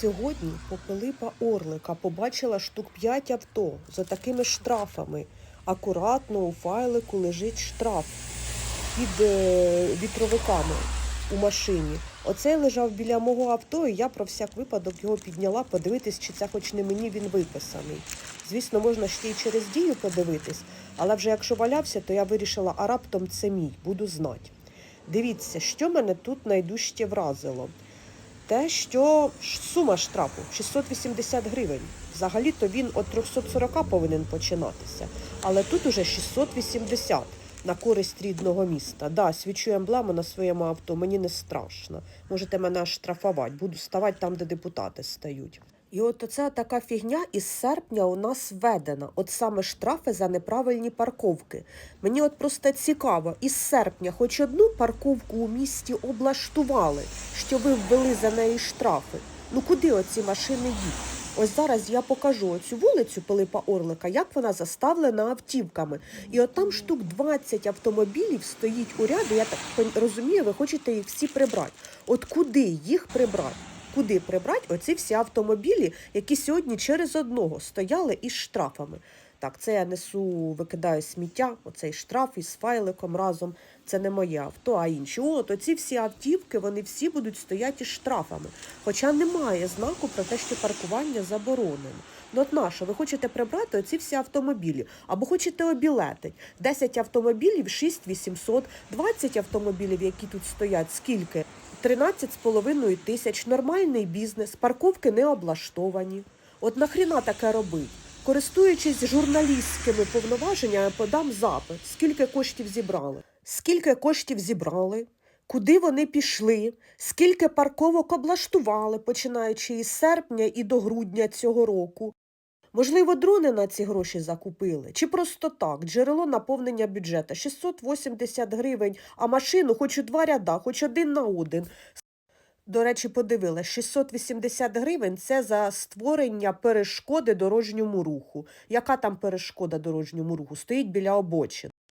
сьогодні по Пилипа Орлика побачила штук 5 авто за такими штрафами. Акуратно у файлику лежить штраф під е, вітровиками у машині. Оцей лежав біля мого авто, і я про всяк випадок його підняла, подивитись, чи це хоч не мені він виписаний. Звісно, можна ще й через дію подивитись, але вже якщо валявся, то я вирішила, а раптом це мій, буду знати. Дивіться, що мене тут найдужче вразило. Те, що сума штрафу 680 гривень. Взагалі-то він від 340 повинен починатися. Але тут уже 680 на користь рідного міста. Да, свічу емблему на своєму авто, мені не страшно. Можете мене штрафувати, буду ставати там, де депутати стають. І от оця така фігня із серпня у нас введена. От саме штрафи за неправильні парковки. Мені от просто цікаво, із серпня хоч одну парковку у місті облаштували, що ви ввели за неї штрафи. Ну куди оці машини їдуть? Ось зараз я покажу оцю вулицю Пилипа Орлика, як вона заставлена автівками. І от там штук 20 автомобілів стоїть у ряду. Я так розумію, ви хочете їх всі прибрати. От куди їх прибрати? Куди прибрати оці всі автомобілі, які сьогодні через одного стояли із штрафами? Так, це я несу, викидаю сміття, оцей штраф із файликом разом. Це не моє авто, а інші. От оці всі автівки, вони всі будуть стояти із штрафами. Хоча немає знаку про те, що паркування заборонено. Ну от нащо? Ви хочете прибрати оці всі автомобілі, або хочете обілетить. 10 автомобілів, 6800, 20 автомобілів, які тут стоять, скільки? 13,5 тисяч, нормальний бізнес, парковки не облаштовані. От нахріна таке робить? Користуючись журналістськими повноваженнями, подам запит, скільки коштів зібрали. Скільки коштів зібрали, куди вони пішли, скільки парковок облаштували, починаючи із серпня і до грудня цього року. Можливо, дрони на ці гроші закупили, чи просто так, джерело наповнення бюджету 680 гривень, а машину хоч у два ряда, хоч один на один. До речі, подивилась, 680 гривень це за створення перешкоди дорожньому руху. Яка там перешкода дорожньому руху? Стоїть біля обочин.